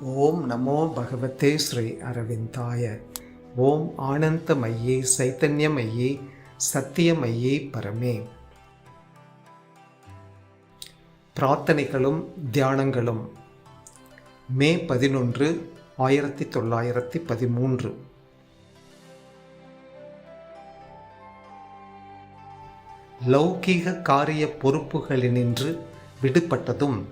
ஓம் நமோ பகவதே ஸ்ரீ அரவிந்தாய. ஓம் ஆனந்தமயே சைத்தன்யமயே சத்தியமையே பரமே. பிரார்த்தனைகளும் தியானங்களும். மே பதினொன்று ஆயிரத்தி தொள்ளாயிரத்தி பதிமூன்று. லௌகீக காரிய பொறுப்புகளினின்று விடுபட்டதும்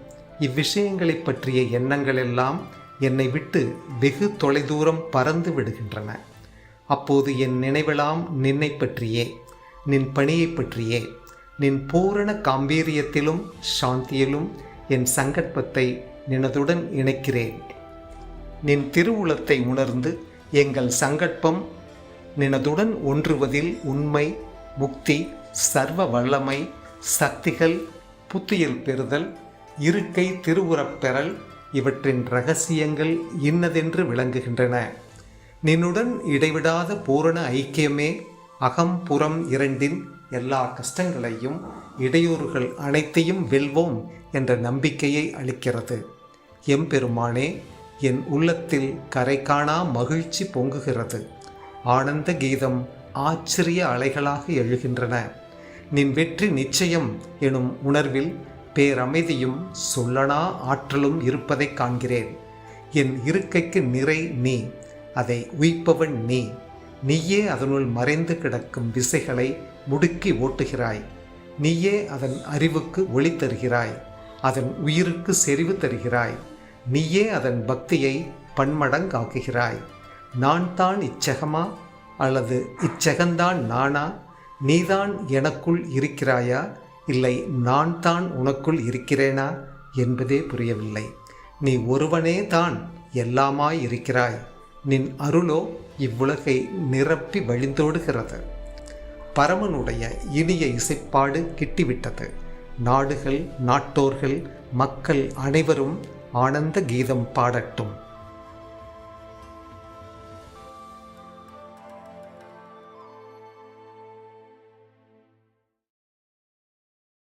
இவ்விஷயங்களைப் பற்றிய எண்ணங்களெல்லாம் என்னை விட்டு வெகு தொலைதூரம் பறந்து விடுகின்றன. அப்போது என் நினைவெல்லாம் நின்னை பற்றியே நின் பணியைப் பற்றியே நின் பூரண காம்பீரியத்திலும் சாந்தியிலும் என் சங்கற்பத்தை நினதுடன் இணைக்கிறேன். நின் திருவுளத்தை உணர்ந்து எங்கள் சங்கற்பம் நினதுடன் ஒன்றுவதில் உண்மை முக்தி சர்வ வல்லமை சக்திகள் புத்துயிர் பெறுதல் இருக்கை திருவுரப்பெறல் இவற்றின் ரகசியங்கள் இன்னதென்று விளங்குகின்றன. நின்னுடன் இடைவிடாத பூரண ஐக்கியமே அகம் புறம் இரண்டின் எல்லா கஷ்டங்களையும் இடையூறுகள் அனைத்தையும் வெல்வோம் என்ற நம்பிக்கையை அளிக்கிறது. எம்பெருமானே என் உள்ளத்தில் கரை காணா மகிழ்ச்சி பொங்குகிறது. ஆனந்த கீதம் ஆச்சரிய அலைகளாக எழுகின்றன. நின் வெற்றி நிச்சயம் எனும் உணர்வில் பேரமைதியும் சொல்லனா ஆற்றலும் இருப்பதைக் காண்கிறேன். என் இருக்கைக்கு நிறை நீ அதை உயிப்பவன் நீ. நீயே அதனுள் மறைந்து கிடக்கும் விசைகளை முடுக்கி ஓட்டுகிறாய். நீயே அதன் அறிவுக்கு ஒளி தருகிறாய். அதன் உயிருக்கு செறிவு தருகிறாய். நீயே அதன் பக்தியை பன்மடங்காக்குகிறாய். நான் தான் இச்சகமா அல்லது இச்சகந்தான் நானா? நீதான் எனக்குள் இருக்கிறாயா? இல்லை நான் தான் உனக்குள் இருக்கிறேனா? என்பதே புரியவில்லை. நீ ஒருவனே தான் எல்லாமாய் இருக்கிறாய். நின் அருளோ இவ்வுலகை நிரப்பி வழிந்தோடுகிறது. பரமனுடைய இனிய இசைப்பாடு கிட்டிவிட்டது. நாடுகள் நாட்டோர்கள் மக்கள் அனைவரும் ஆனந்த கீதம் பாடட்டும்.